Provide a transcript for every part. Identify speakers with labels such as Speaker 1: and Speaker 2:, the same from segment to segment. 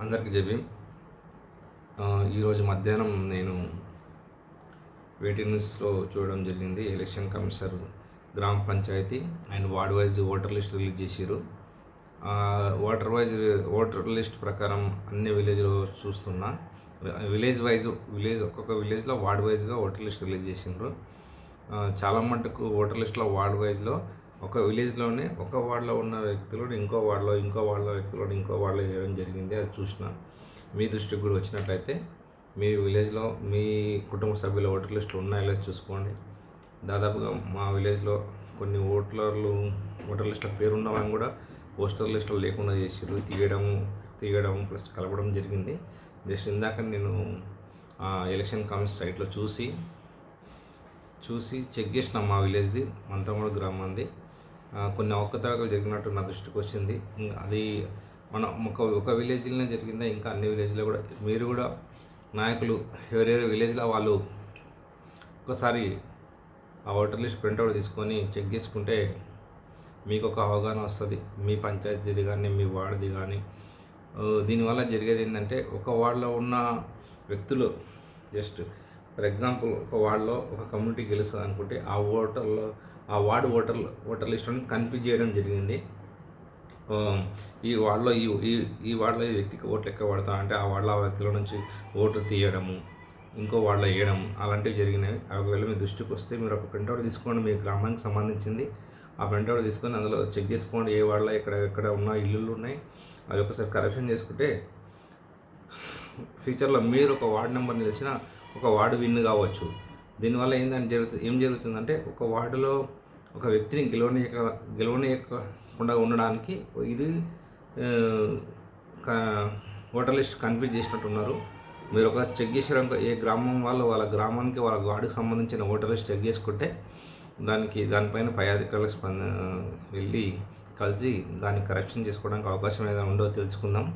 Speaker 1: అందరికి చెప్పి ఈరోజు మధ్యాహ్నం నేను వేటి న్యూస్లో చూడడం జరిగింది. ఎలక్షన్ కమిషనర్ గ్రామ panchayat and ward wise voter list release చేశారు ఓటర్ వైజ్ ఓటర్ లిస్ట్ ప్రకారం అన్ని విలేజ్లో చూస్తున్నా విలేజ్ వైజ్ విలేజ్ ఒక్కొక్క విలేజ్లో వార్డ్ వైజ్గా ఓటర్ లిస్ట్ రిలీజ్ చేసిండ్రు. చాలా మటుకు ఓటర్ లిస్ట్లో వార్డ్ వైజ్లో ఒక విలేజ్లోనే ఒక వార్డులో ఉన్న వ్యక్తులు ఇంకో వార్డులో ఇంకో వార్డులో వ్యక్తులు ఇంకో వార్డులో వేయడం జరిగింది అది చూసిన. మీ దృష్టికి కూడా వచ్చినట్లయితే మీ విలేజ్లో మీ కుటుంబ సభ్యుల ఓటర్ లిస్టులు ఉన్నాయో లేదో చూసుకోండి. దాదాపుగా మా విలేజ్లో కొన్ని ఓటర్లు ఓటర్ లిస్టులో పేరు ఉన్నవాని కూడా పోస్టర్ లిస్టులు లేకుండా చేసారు తీయడం తీయడం ప్లస్ కలపడం జరిగింది. జస్ట్ ఇందాక నేను ఆ, ఎలక్షన్ కమిషన్ సైట్లో చూసి చూసి చెక్ చేసిన మా విలేజ్ది మంతమూడు గ్రామంది. కొన్ని అవకతవకలు జరిగినట్టు నా దృష్టికి వచ్చింది. అది మన ఒక ఒక విలేజ్లోనే జరిగిందా? ఇంకా అన్ని విలేజ్లో కూడా. మీరు కూడా నాయకులు ఎవరెవరి విలేజ్లో వాళ్ళు ఒకసారి ఆ ఓటర్ లిస్ట్ ప్రింట్అవుట్ తీసుకొని చెక్ చేసుకుంటే మీకు ఒక అవగాహన వస్తుంది. మీ పంచాయతీది కానీ మీ వార్డుది కానీ దీనివల్ల జరిగేది ఏంటంటే ఒక వార్డులో ఉన్న వ్యక్తులు జస్ట్ ఫర్ ఎగ్జాంపుల్ ఒక వార్డులో ఒక కమ్యూనిటీ గెలుస్తుంది అనుకుంటే ఆ ఓటర్లో ఆ వార్డు ఓటర్ ఓటర్ లిస్టును కన్ఫ్యూజ్ చేయడం జరిగింది. ఈ వార్డులో ఈ ఈ ఈ వార్డులో ఈ వ్యక్తికి ఓట్లు ఎక్కువ పడతా అంటే ఆ వార్డులో ఆ వ్యక్తుల నుంచి ఓట్లు తీయడము ఇంకో వార్డులో వేయడం అలాంటివి జరిగినాయి. ఒకవేళ మీ దృష్టికి వస్తే మీరు ఒక ప్రింట్అవుట్ తీసుకోండి మీ గ్రామానికి సంబంధించింది. ఆ ప్రింట్అవుట్ తీసుకొని అందులో చెక్ చేసుకోండి ఏ వార్డులో ఎక్కడ ఎక్కడ ఉన్న ఇల్లులు ఉన్నాయి. అవి ఒకసారి కరెక్షన్ చేసుకుంటే ఫ్యూచర్లో మీరు ఒక వార్డు నెంబర్ నిలిచిన ఒక వార్డు విన్ కావచ్చు. దీనివల్ల ఏందని జరుగుతుంది ఏం జరుగుతుందంటే ఒక వార్డులో ఒక వ్యక్తిని గెలవనీయక గెలవనీయకుండా ఉండడానికి ఇది ఓటర్ లిస్ట్ కన్ఫ్యూజ్ చేసినట్టున్నారు. మీరు ఒక చెక్ చేసారనుకో ఏ గ్రామం వాళ్ళు వాళ్ళ గ్రామానికి వాళ్ళ వార్డుకి సంబంధించిన ఓటర్ లిస్ట్ చెక్ చేసుకుంటే దానికి దానిపైన పై అధికారులకు స్పంద వెళ్ళి కలిసి దాన్ని కరెక్షన్ చేసుకోవడానికి అవకాశం ఏదైనా ఉందో తెలుసుకుందాం.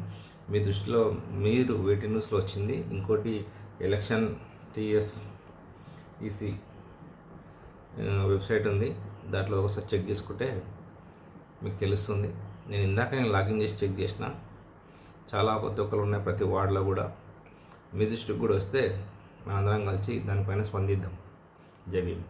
Speaker 1: మీ దృష్టిలో మీరు వేటి న్యూస్లో వచ్చింది? ఇంకోటి ఎలక్షన్ టీఎస్ ఈసీ వెబ్సైట్ ఉంది. దాంట్లో ఒకసారి చెక్ చేసుకుంటే మీకు తెలుస్తుంది. నేను ఇందాక నేను లాగిన్ చేసి చెక్ చేసిన. చాలా కొత్త ఒక్కలు ఉన్నాయి ప్రతి వార్డులో కూడా. మీ దృష్టికి కూడా వస్తే మనందరం కలిసి దానిపైన స్పందిద్దాం. జై భీమ్.